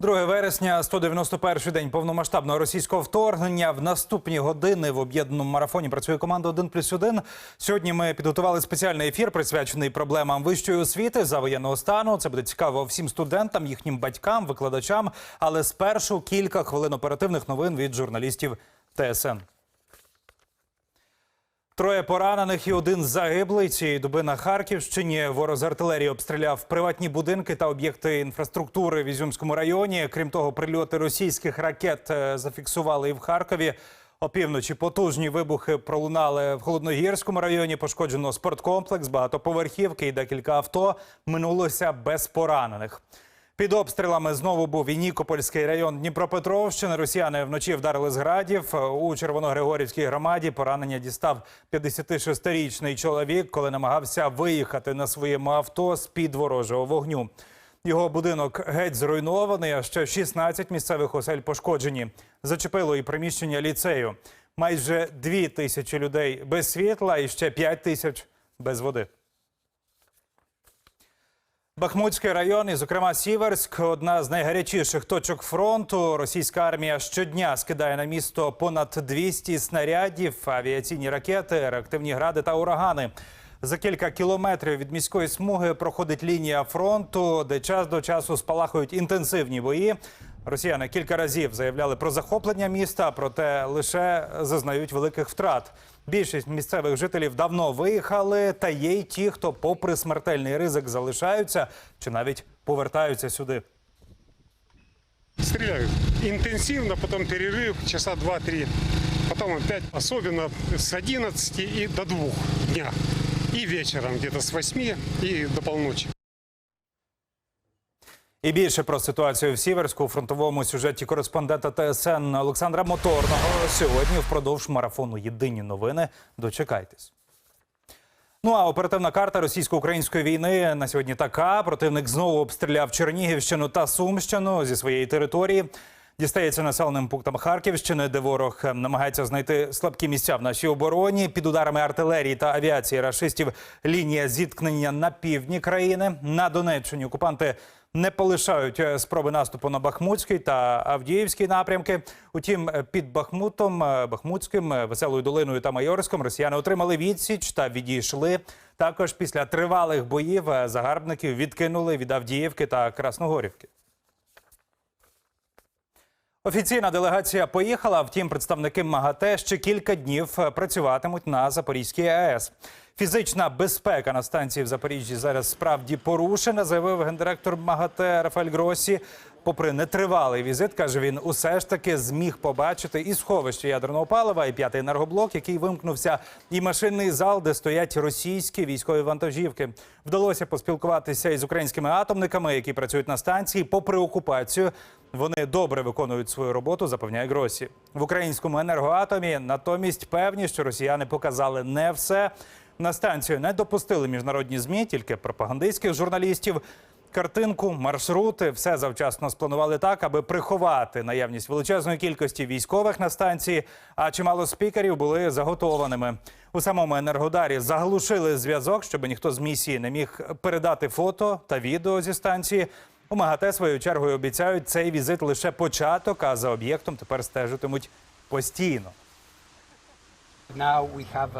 2 вересня, 191-й день повномасштабного російського вторгнення. В наступні години в об'єднаному марафоні працює команда «1 плюс 1». Сьогодні ми підготували спеціальний ефір, присвячений проблемам вищої освіти за воєнного стану. Це буде цікаво всім студентам, їхнім батькам, викладачам. Але спершу кілька хвилин оперативних новин від журналістів ТСН. Троє поранених і один загиблий цієї доби на Харківщині. Ворог з артилерії обстріляв приватні будинки та об'єкти інфраструктури в Ізюмському районі. Крім того, прильоти російських ракет е, зафіксували і в Харкові. Опівночі потужні вибухи пролунали в Холодногірському районі. Пошкоджено спорткомплекс, багатоповерхівки і декілька авто. Минулося без поранених. Під обстрілами знову був і Нікопольський район Дніпропетровщини. Росіяни вночі вдарили з градів. У Червоногригорівській громаді поранення дістав 56-річний чоловік, коли намагався виїхати на своєму авто з під ворожого вогню. Його будинок геть зруйнований, а ще 16 місцевих осель пошкоджені. Зачепило і приміщення ліцею. Майже дві тисячі людей без світла і ще 5 тисяч без води. Бахмутський район, і, зокрема, Сіверськ, одна з найгарячіших точок фронту. Російська армія щодня скидає на місто понад 200 снарядів, авіаційні ракети, реактивні гради та урагани. За кілька кілометрів від міської смуги проходить лінія фронту, де час до часу спалахують інтенсивні бої. Росіяни кілька разів заявляли про захоплення міста, проте лише зазнають великих втрат. Більшість місцевих жителів давно виїхали, та є й ті, хто, попри смертельний ризик, залишаються чи навіть повертаються сюди. Стреляют интенсивно, потом перерыв часа 2-3. Потом опять, особенно с 11 и до 2 дня. И вечером где-то с 8 и до полночи. І більше про ситуацію в Сіверську у фронтовому сюжеті кореспондента ТСН Олександра Моторного сьогодні впродовж марафону Єдині новини. Дочекайтесь. Ну а оперативна карта російсько-української війни на сьогодні така. Противник знову обстріляв Чернігівщину та Сумщину зі своєї території. Дістається населеним пунктам Харківщини, де ворог е, намагається знайти слабкі місця в нашій обороні. Під ударами артилерії та авіації рашистів лінія зіткнення на півдні країни. На Донеччині окупанти не полишають е, спроби наступу на Бахмутський та Авдіївський напрямки. Утім, е, під Бахмутом, е, Бахмутським, Веселою долиною та Майорськом росіяни отримали відсіч та відійшли. Також після тривалих боїв загарбників відкинули від Авдіївки та Красногорівки. Офіційна делегація поїхала. Втім, представники МАГАТЕ ще кілька днів е, працюватимуть на Запорізькій АЕС. Фізична безпека на станції в Запоріжжі зараз справді порушена, заявив гендиректор МАГАТЕ Рафаель Гросі. Попри нетривалий візит, каже він, усе ж таки зміг побачити і сховище ядерного палива, і п'ятий енергоблок, який вимкнувся, і машинний зал, де стоять російські військові вантажівки. Вдалося поспілкуватися із українськими атомниками, які працюють на станції. Попри окупацію, вони добре виконують свою роботу, запевняє Гросі. В українському енергоатомі натомість певні, що росіяни показали не все. На станцію не допустили міжнародні змі, тільки пропагандистських журналістів. Картинку, маршрути, все завчасно спланували так, аби приховати наявність величезної кількості військових на станції. А чимало спікерів були заготованими. У самому енергодарі заглушили зв'язок, щоб ніхто з місії не міг передати фото та відео зі станції. У МАГАТЕ своєю чергою обіцяють цей візит лише початок, а за об'єктом тепер стежитимуть постійно.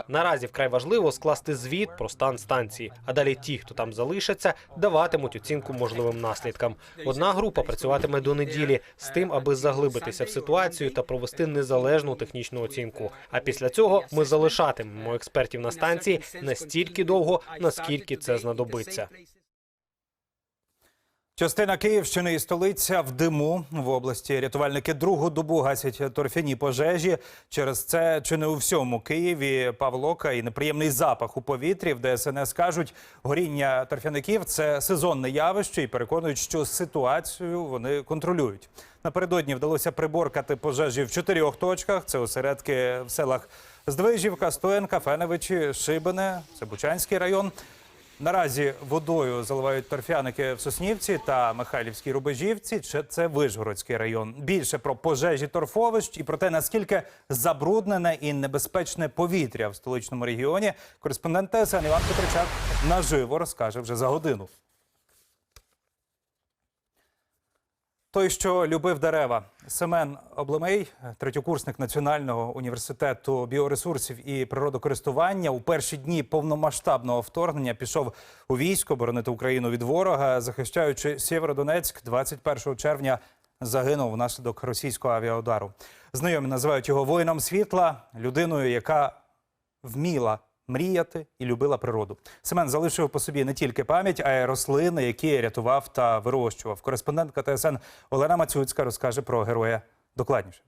Наразі вкрай важливо скласти звіт про стан станції. А далі ті, хто там залишаться, даватимуть оцінку можливим наслідкам. Одна група працюватиме до неділі з тим, аби заглибитися в ситуацію та провести незалежну технічну оцінку. А після цього ми залишатимемо експертів на станції настільки довго, наскільки це знадобиться. Частина Київщини і столиця в диму в області. Рятувальники другу добу гасять торфяні пожежі. Через це чи не у всьому Києві Павлока і неприємний запах у повітрі. В ДСНС кажуть, горіння торфяників це сезонне явище і переконують, що ситуацію вони контролюють. Напередодні вдалося приборкати пожежі в чотирьох точках. Це осередки в селах Здвижівка, Стоянка, Феневичі, Шибине, це Бучанський район. Наразі водою заливають торфяники в Соснівці та Михайлівській Рубежівці. Це Вижгородський район? Більше про пожежі торфовищ і про те, наскільки забруднене і небезпечне повітря в столичному регіоні. Кореспондент ТСН Іван Петричак наживо розкаже вже за годину. Той, що любив дерева, Семен Облемей, третьокурсник Національного університету біоресурсів і природокористування, у перші дні повномасштабного вторгнення пішов у військо боронити Україну від ворога, захищаючи Сєвєродонецьк 21 червня. Загинув внаслідок російського авіаудару. Знайомі називають його воїном світла, людиною, яка вміла мріяти і любила природу. Семен залишив по собі не тільки пам'ять, а й рослини, які рятував та вирощував. Кореспондентка ТСН Олена Мацюцька розкаже про героя докладніше.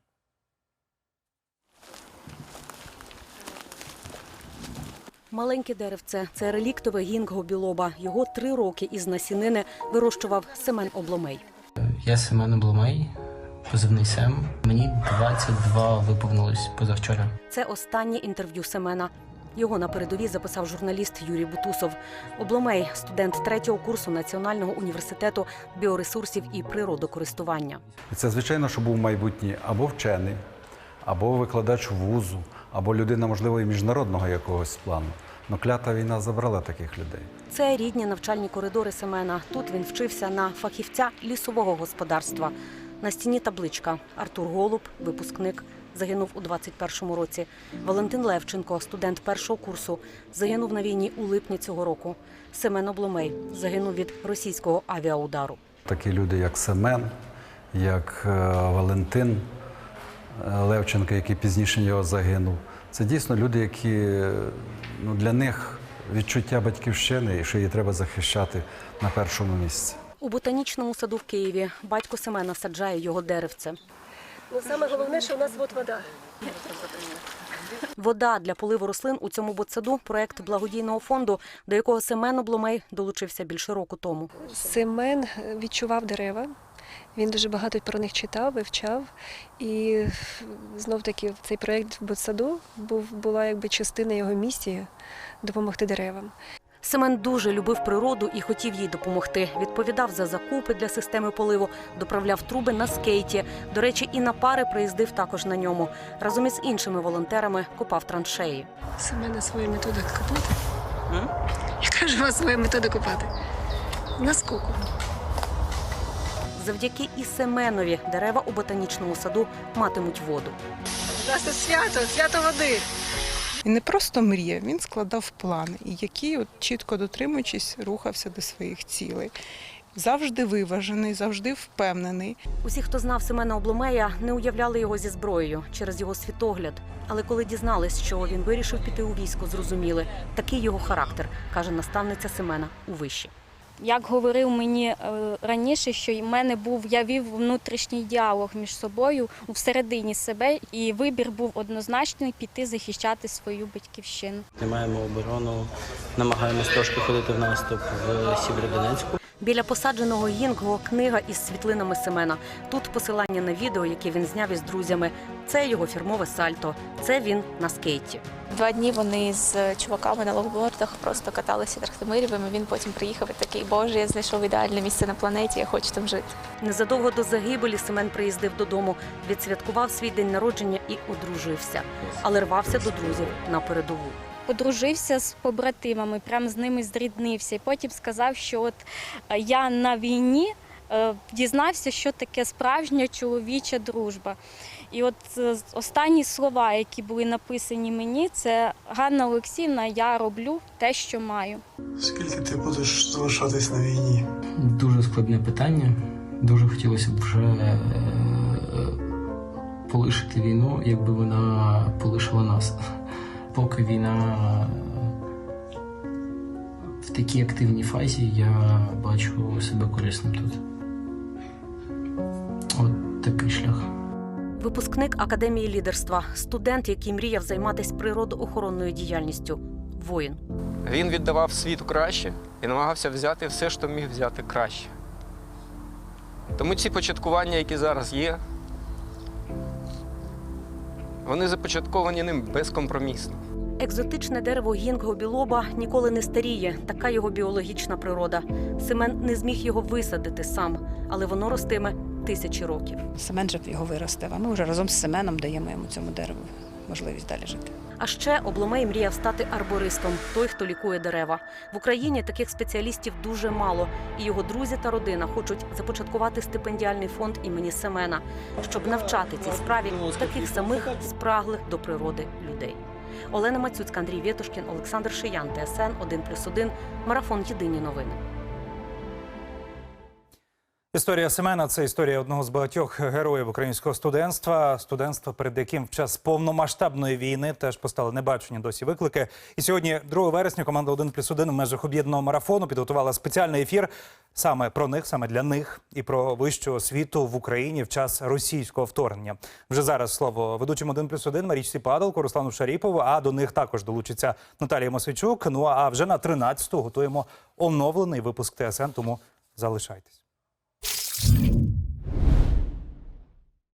Маленьке деревце це реліктове гінго білоба. Його три роки із насінини вирощував Семен Обломей. Я Семен Обломей, позивний Сем. Мені 22 виповнилось позавчора. Це останнє інтерв'ю Семена. Його на передовій записав журналіст Юрій Бутусов. Обломей студент третього курсу Національного університету біоресурсів і природокористування. Це, звичайно, що був майбутній або вчений, або викладач вузу, або людина, можливо, і міжнародного якогось плану. Но клята війна забрала таких людей. Це рідні навчальні коридори Семена. Тут він вчився на фахівця лісового господарства. На стіні табличка Артур Голуб, випускник, загинув у 21-му році. Валентин Левченко, студент першого курсу, загинув на війні у липні цього року. Семен Обломей загинув від російського авіаудару. Такі люди, як Семен, як е, Валентин е, Левченко, який пізніше його загинув. Це дійсно люди, які ну, для них відчуття батьківщини і що її треба захищати на першому місці. У ботанічному саду в Києві батько Семена саджає його деревце. Ну, саме головне, що у нас от вода. Вода для поливу рослин у цьому ботсаду – проект благодійного фонду, до якого Семен Обломей долучився більше року тому. Семен відчував дерева. Він дуже багато про них читав, вивчав. І знов таки цей проєкт в Ботсаду був була якби частина його місії допомогти деревам. Семен дуже любив природу і хотів їй допомогти. Відповідав за закупи для системи поливу, доправляв труби на скейті. До речі, і на пари приїздив також на ньому. Разом із іншими волонтерами копав траншеї. Семена своя метода копати. Я кажу, у вас своя метода копати. На скоку. Завдяки і Семенові дерева у ботанічному саду матимуть воду. У нас тут свято, свято води. Він не просто мріяв, він складав плани, і який, от, чітко дотримуючись, рухався до своїх цілей. Завжди виважений, завжди впевнений. Усі, хто знав Семена Обломея, не уявляли його зі зброєю через його світогляд. Але коли дізнались, що він вирішив піти у військо, зрозуміли такий його характер, каже наставниця Семена у виші. Як говорив мені е, раніше, що в мене був, я вів внутрішній діалог між собою всередині себе, і вибір був однозначний піти захищати свою батьківщину. Тримаємо оборону, намагаємось трошки ходити в наступ в Сєвєродонецьку. Біля посадженого Гінгго книга із світлинами Семена. Тут посилання на відео, яке він зняв із друзями. Це його фірмове сальто. Це він на скейті. Два дні вони з чуваками на лонгбордах просто каталися трахтимирівими. Він потім приїхав і такий, боже, я знайшов ідеальне місце на планеті, я хочу там жити. Незадовго до загибелі Семен приїздив додому, відсвяткував свій день народження і одружився, але рвався до друзів на передову. Подружився з побратимами, прям з ними зріднився. І потім сказав, що от е, я на війні е, дізнався, що таке справжня чоловіча дружба. І от е, останні слова, які були написані мені, це Ганна Олексіївна, я роблю те, що маю. Скільки ти будеш залишатись на війні? Дуже складне питання. Дуже хотілося б вже полишити війну, якби вона полишила нас. Поки війна в такій активній фазі, я бачу себе корисним тут. От такий шлях. Випускник академії лідерства, студент, який мріяв займатися природоохоронною діяльністю. Воїн. Він віддавав світу краще і намагався взяти все, що міг взяти краще. Тому ці початкування, які зараз є, вони започатковані ним безкомпромісно. Екзотичне дерево гінго білоба ніколи не старіє. Така його біологічна природа. Семен не зміг його висадити сам, але воно ростиме тисячі років. Семен же його виростив, а ми вже разом з Семеном даємо йому цьому дереву можливість далі жити. А ще Обломей мріяв стати арбористом, той, хто лікує дерева. В Україні таких спеціалістів дуже мало, і його друзі та родина хочуть започаткувати стипендіальний фонд імені Семена, щоб навчати цій справі таких самих спраглих до природи людей. Олена Мацюцька, Андрій Вєтушкін, Олександр Шиян, ТСН 1+,1, Марафон Єдині новини. Історія Семена це історія одного з багатьох героїв українського студентства. Студентства, перед яким в час повномасштабної війни теж постали небачені досі виклики. І сьогодні, 2 вересня, команда 1 плюс 1 в межах об'єднаного марафону підготувала спеціальний ефір саме про них, саме для них, і про вищу освіту в Україні в час російського вторгнення. Вже зараз слово ведучим 1 плюс 1 Марічці Падалку, Руслану Шаріпову. А до них також долучиться Наталія Мосичук. Ну а вже на 13-ту готуємо оновлений випуск ТСН. Тому залишайтесь.